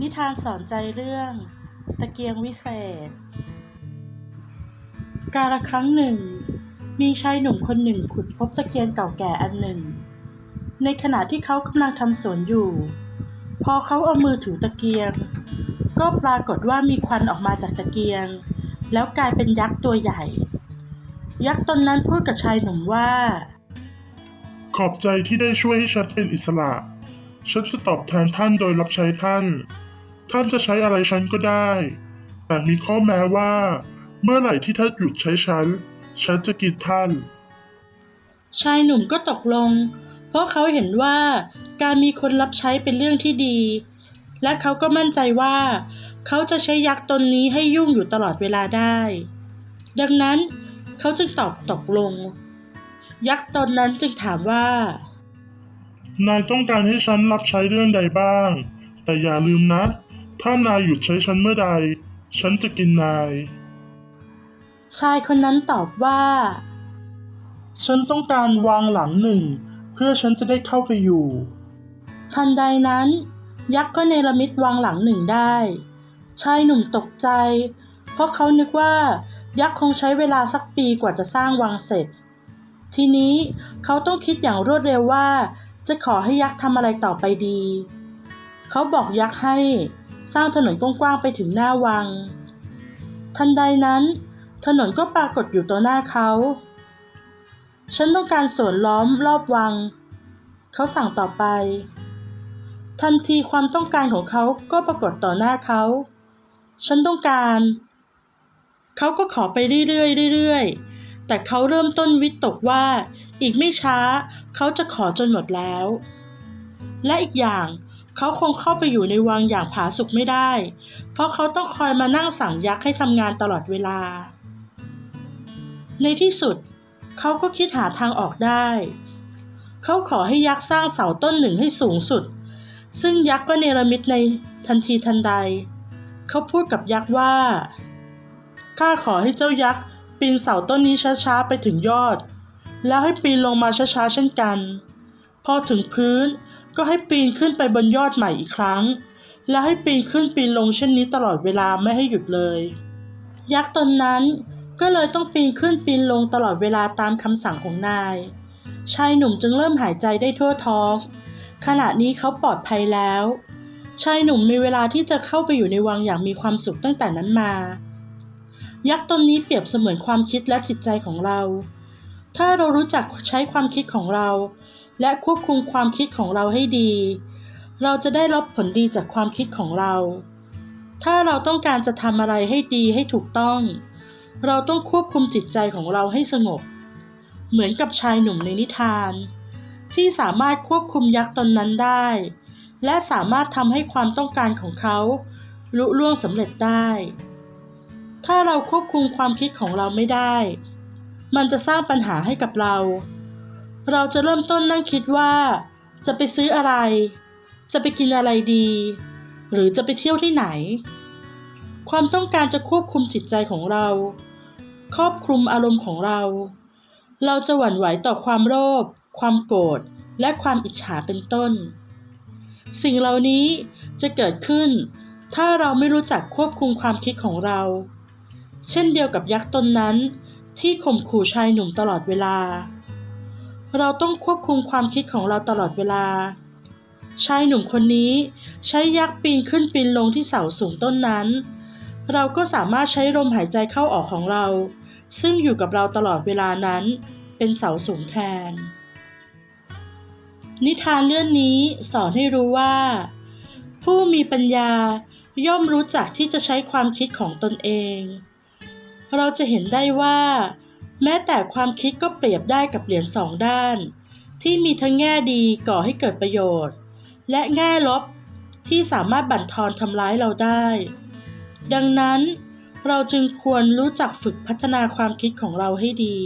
นิทานสอนใจเรื่อง ตะเกียงวิเศษ กาลครั้งหนึ่ง มีชายหนุ่มคนหนึ่งขุดพบตะเกียงเก่าแก่อันหนึ่ง ในขณะที่เขากำลังทำสวนอยู่ พอเขาเอามือถูตะเกียง ก็ปรากฏว่ามีควันออกมาจากตะเกียง แล้วกลายเป็นยักษ์ตัวใหญ่ ยักษ์ตนนั้นพูดกับชายหนุ่มว่า ขอบใจที่ได้ช่วยให้ฉันเป็นอิสระ ฉันจะตอบแทนท่านโดยรับใช้ท่าน ท่านจะใช้อะไรฉันก็ได้ แต่มีข้อแม้ว่า เมื่อไหร่ที่ท่านหยุดใช้ฉัน ฉันจะกินท่าน ชายหนุ่มก็ตกลง เพราะเขาเห็นว่าการมีคนรับใช้เป็นเรื่องที่ดี และเขาก็มั่นใจว่า เขาจะใช้ยักษ์ตนนี้ให้ยุ่งอยู่ตลอดเวลาได้ ดังนั้นเขาจึงตอบตกลง ยักษ์ตนนั้นจึงถามว่า นายต้องการให้ฉันรับใช้เรื่องใดบ้าง แต่อย่าลืมนะ ถ้านายหยุดใช้ฉันเมื่อใด ฉันจะกินนาย ชายคนนั้นตอบว่า ฉันต้องการวางหลังหนึ่ง เพื่อฉันจะได้เข้าไปอยู่ ทันใดนั้น ยักษ์ก็เนรมิตวังหลังหนึ่งได้ ชายหนุ่มตกใจ เพราะเขานึกว่า ยักษ์คงใช้เวลาสักปีกว่าจะสร้างวังเสร็จ ทีนี้เขาต้องคิดอย่างรวดเร็วว่า จะขอให้ยักษ์ทำอะไรต่อไปดี เขาบอกยักษ์ให้สร้างถนนกว้างๆไปถึงหน้าวัง ทันใดนั้น ถนนก็ปรากฏอยู่ต่อหน้าเขา ฉันต้องการสวนล้อมรอบวัง เขาสั่งต่อไป ทันทีความต้องการของเขาก็ปรากฏต่อหน้าเขา ฉันต้องการ เขาก็ขอไปเรื่อยๆเรื่อยๆแต่เขาเริ่มต้นวิตกว่าอีกไม่ช้า เขาจะขอจนหมดแล้ว และอีกอย่างเขาคงเข้าไปอยู่ในวังอย่างผาสุกไม่ได้ เพราะเขาต้องคอยมานั่งสั่งยักษ์ให้ทำงานตลอดเวลา ในที่สุด เขาก็คิดหาทางออกได้ เขาขอให้ยักษ์สร้างเสาต้นหนึ่งให้สูงสุด ซึ่งยักษ์ก็เนรมิตในทันทีทันใด เขาพูดกับยักษ์ว่า ข้าขอให้เจ้ายักษ์ปีนเสาต้นนี้ช้าๆไปถึงยอด แล้วให้ปีนลงมาช้าๆเช่นกัน พอถึงพื้นก็ให้ปีนขึ้นไปบนยอดใหม่อีกครั้ง แล้วให้ปีนขึ้นปีนลงเช่นนี้ตลอดเวลาไม่ให้หยุดเลย ยักษ์ตนนั้นก็เลยต้องปีนขึ้นปีนลงตลอดเวลาตามคำสั่งของนาย ชายหนุ่มจึงเริ่มหายใจได้ทั่วท้อง ขณะนี้เขาปลอดภัยแล้ว ชายหนุ่มมีเวลาที่จะเข้าไปอยู่ในวังอย่างมีความสุขตั้งแต่นั้นมา ยักษ์ตนนี้เปรียบเสมือนความคิดและจิตใจของเรา ถ้าเรารู้จักใช้ความคิดของเรา และควบคุมความคิดของเราให้ดี เราจะได้รับผลดีจากความคิดของเรา ถ้าเราต้องการจะทำอะไรให้ดีให้ถูกต้อง เราต้องควบคุมจิตใจของเราให้สงบ เหมือนกับชายหนุ่มในนิทาน ที่สามารถควบคุมยักษ์ตนนั้นได้ และสามารถทำให้ความต้องการของเขาลุล่วงสำเร็จได้ ถ้าเราควบคุมความคิดของเราไม่ได้ มันจะสร้างปัญหาให้กับเรา เราจะเริ่มต้นนั่งคิดว่า จะไปซื้ออะไร จะไปกินอะไรดี หรือจะไปเที่ยวที่ไหน ความต้องการจะควบคุมจิตใจของเรา ครอบคลุมอารมณ์ของเรา เราจะหวั่นไหวต่อความโลภความโกรธและความอิจฉาเป็นต้น สิ่งเหล่านี้จะเกิดขึ้น ถ้าเราไม่รู้จักควบคุมความคิดของเรา เช่นเดียวกับยักษ์ตนนั้น ที่ข่มขู่ชายหนุ่มตลอดเวลา เราต้องควบคุมความคิดของเราตลอดเวลา ชายหนุ่มคนนี้ใช้ยักษ์ปีนขึ้นปีนลงที่เสาสูงต้นนั้น เราก็สามารถใช้ลมหายใจเข้าออกของเรา ซึ่งอยู่กับเราตลอดเวลานั้น เป็นเสาสูงแทน นิทานเรื่องนี้สอนให้รู้ว่า ผู้มีปัญญาย่อมรู้จักที่จะใช้ความคิดของตนเอง เราจะเห็นได้ว่า แม้แต่ความคิดก็เปรียบได้กับเหรียญสองด้าน ที่มีทั้งแง่ดีก่อให้เกิดประโยชน์ และแง่ลบที่สามารถบั่นทอนทำร้ายเราได้ ดังนั้นเราจึงควรรู้จักฝึกพัฒนาความคิดของเราให้ดี